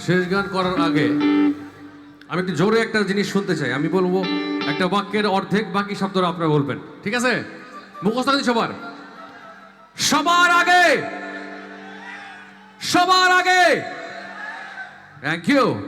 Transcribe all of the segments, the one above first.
শেষ গান করার আগে আমি একটু জোরে একটা জিনিস শুনতে চাই। আমি বলব, একটা বাক্যের অর্ধেক বাকি শব্দ আপনারা বলবেন। ঠিক আছে? মুখস্থ সবার? সবার আগে! সবার আগে! থ্যাংক ইউ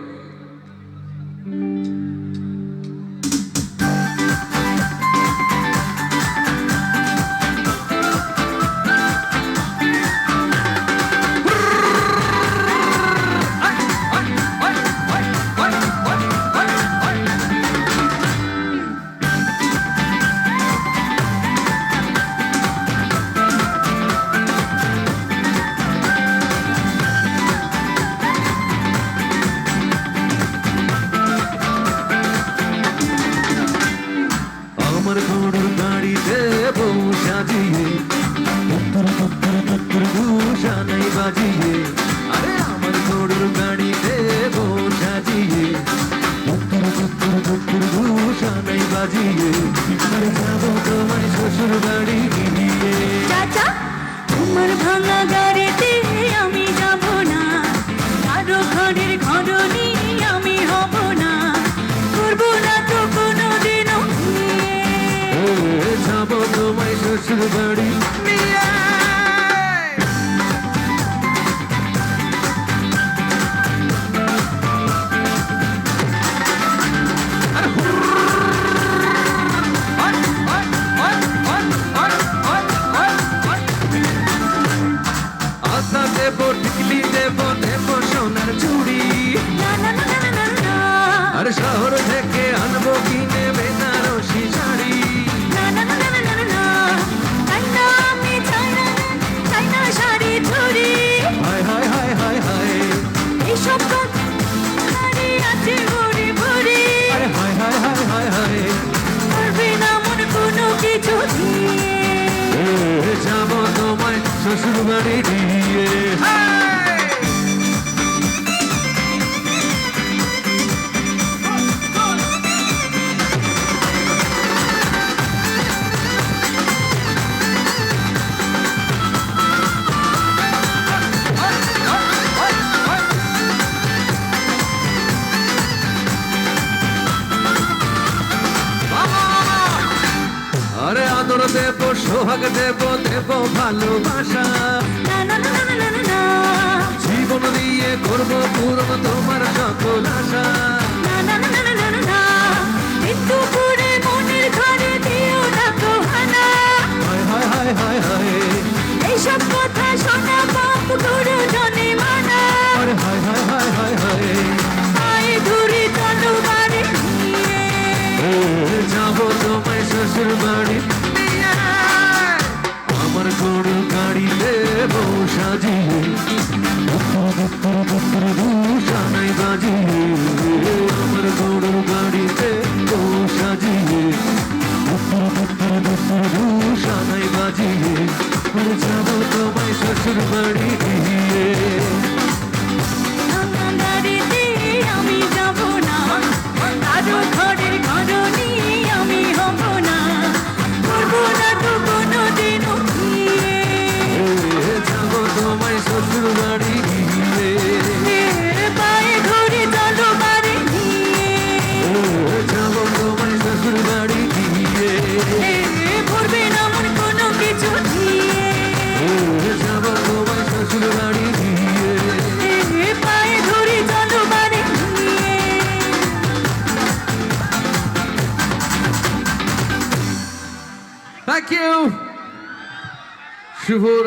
দিয়ে যাব তোমার শ্বশুর বাড়ি গিয়ে চাচা? তোমার ভাঙা গাড়িতে আমি যাব না। আরও ঘরের ঘর আমি হব না। করব না তো কোনোদিনও। যাব তোমার শ্বশুর বাড়ি দেব টিকলি দেব দেব সোনার চুড়ি। আর শহর থেকে আনব কিনে বেনারসি শাড়ি শ্বশুর বাড়িতে আরে আদর দেব সোহাগ দেব দেব ভালোবাসা। জীবন দিয়ে করব बड़े Thank you.